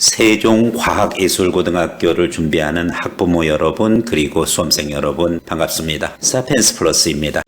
세종과학예술고등학교를 준비하는 학부모 여러분 그리고 수험생 여러분 반갑습니다. 사피엔스 플러스입니다.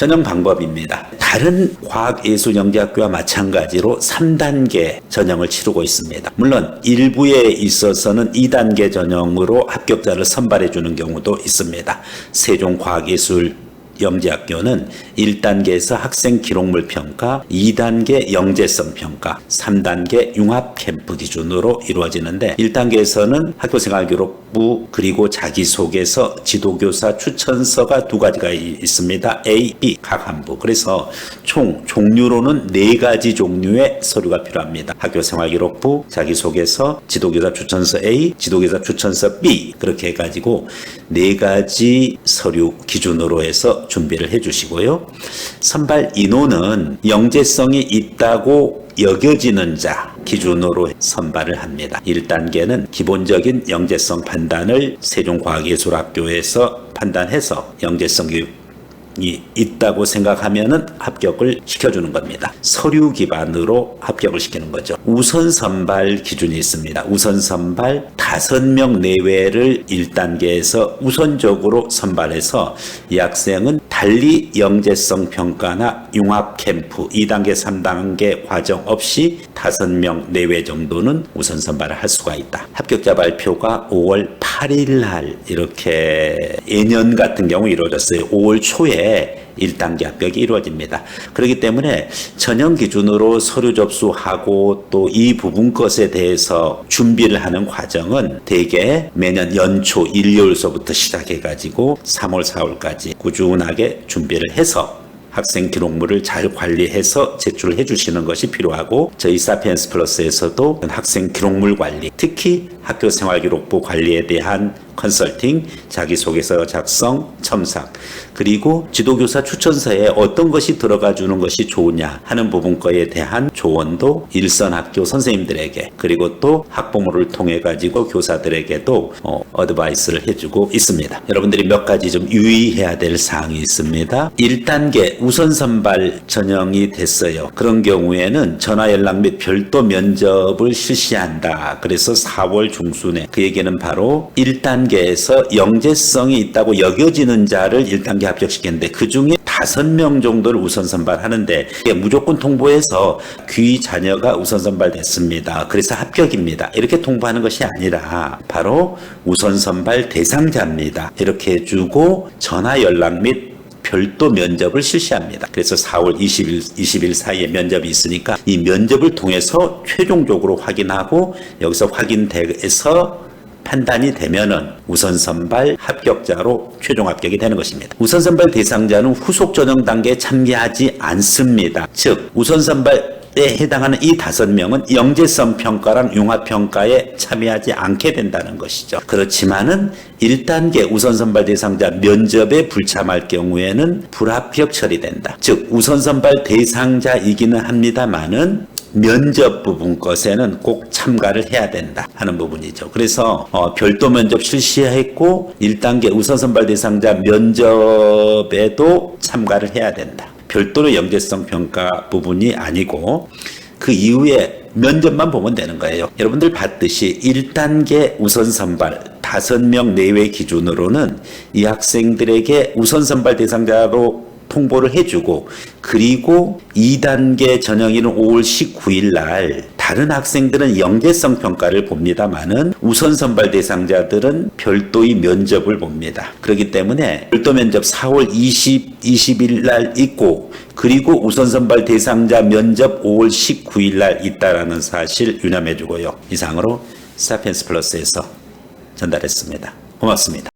전형 방법입니다. 다른 과학예술영재학교와 마찬가지로 3단계 전형을 치르고 있습니다. 물론 일부에 있어서는 2단계 전형으로 합격자를 선발해 주는 경우도 있습니다. 세종과학예술 영재학교는 1단계에서 학생 기록물 평가, 2단계 영재성 평가, 3단계 융합 캠프 기준으로 이루어지는데 1단계에서는 학교생활기록부 그리고 자기소개서, 지도교사 추천서가 두 가지가 이- 있습니다. A, B 각 한 부. 그래서 총 종류로는 네 가지 종류의 서류가 필요합니다. 학교생활기록부, 자기소개서, 지도교사 추천서 A, 지도교사 추천서 B 그렇게 해가지고 네 가지 서류 기준으로 해서 준비를 해주시고요. 선발 인원은 영재성이 있다고 여겨지는 자 기준으로 선발을 합니다. 1단계는 기본적인 영재성 판단을 세종과학예술학교에서 판단해서 영재성 교육 이 있다고 생각하면은 합격을 시켜주는 겁니다. 서류 기반으로 합격을 시키는 거죠. 우선 선발 기준이 있습니다. 우선 선발 5명 내외를 1단계에서 우선적으로 선발해서 이 학생은 달리 영재성 평가나 융합 캠프 2단계, 3단계 과정 없이 5명 내외 정도는 우선 선발을 할 수가 있다. 합격자 발표가 5월 8 일 날 이렇게 예년 같은 경우 이루어졌어요. 5월 초에 1단계 합격이 이루어집니다. 그렇기 때문에 전형 기준으로 서류 접수하고 또 이 부분 것에 대해서 준비를 하는 과정은 대개 매년 연초 1, 2월서부터 시작해가지고 3월, 4월까지 꾸준하게 준비를 해서 학생 기록물을 잘 관리해서 제출을 해주시는 것이 필요하고 저희 사피엔스 플러스에서도 학생 기록물 관리 특히 학교 생활기록부 관리에 대한 컨설팅, 자기소개서 작성, 첨삭 그리고 지도교사 추천서에 어떤 것이 들어가 주는 것이 좋으냐 하는 부분 거에 대한 조언도 일선 학교 선생님들에게 그리고 또 학부모를 통해 가지고 교사들에게도 어, 어드바이스를 해주고 있습니다. 여러분들이 몇 가지 좀 유의해야 될 사항이 있습니다. 1단계 우선 선발 전형이 됐어요. 그런 경우에는 전화 연락 및 별도 면접을 실시한다. 그래서 4월 중순에 그 얘기는 바로 1단계 에서 영재성이 있다고 여겨지는 자를 1단계 합격시켰는데 그 중에 5명 정도를 우선 선발하는데 무조건 통보해서 귀 자녀가 우선 선발됐습니다. 그래서 합격입니다. 이렇게 통보하는 것이 아니라 바로 우선 선발 대상자입니다. 이렇게 해주고 전화 연락 및 별도 면접을 실시합니다. 그래서 4월 20일, 20일 사이에 면접이 있으니까 이 면접을 통해서 최종적으로 확인하고 여기서 확인돼서 판단이 되면은 우선 선발 합격자로 최종 합격이 되는 것입니다. 우선 선발 대상자는 후속 전형 단계에 참여하지 않습니다. 즉 우선 선발 에 해당하는 이 다섯 명은 영재성 평가랑 융합 평가에 참여하지 않게 된다는 것이죠. 그렇지만은 1단계 우선 선발 대상자 면접에 불참할 경우에는 불합격 처리된다. 즉 우선 선발 대상자이기는 합니다만은 면접 부분 것에는 꼭 참가를 해야 된다 하는 부분이죠. 그래서 어, 별도 면접 실시했고 1단계 우선 선발 대상자 면접에도 참가를 해야 된다. 별도로 영재성 평가 부분이 아니고 그 이후에 면접만 보면 되는 거예요. 여러분들 봤듯이 1단계 우선 선발 5명 내외 기준으로는 이 학생들에게 우선 선발 대상자로 통보를 해주고 그리고 2단계 전형일은 5월 19일 날 다른 학생들은 영재성 평가를 봅니다만은 우선 선발 대상자들은 별도의 면접을 봅니다. 그렇기 때문에 별도 면접 4월 20, 20일 날 있고 그리고 우선 선발 대상자 면접 5월 19일 날 있다라는 사실 유념해 주고요. 이상으로 사피엔스 플러스에서 전달했습니다. 고맙습니다.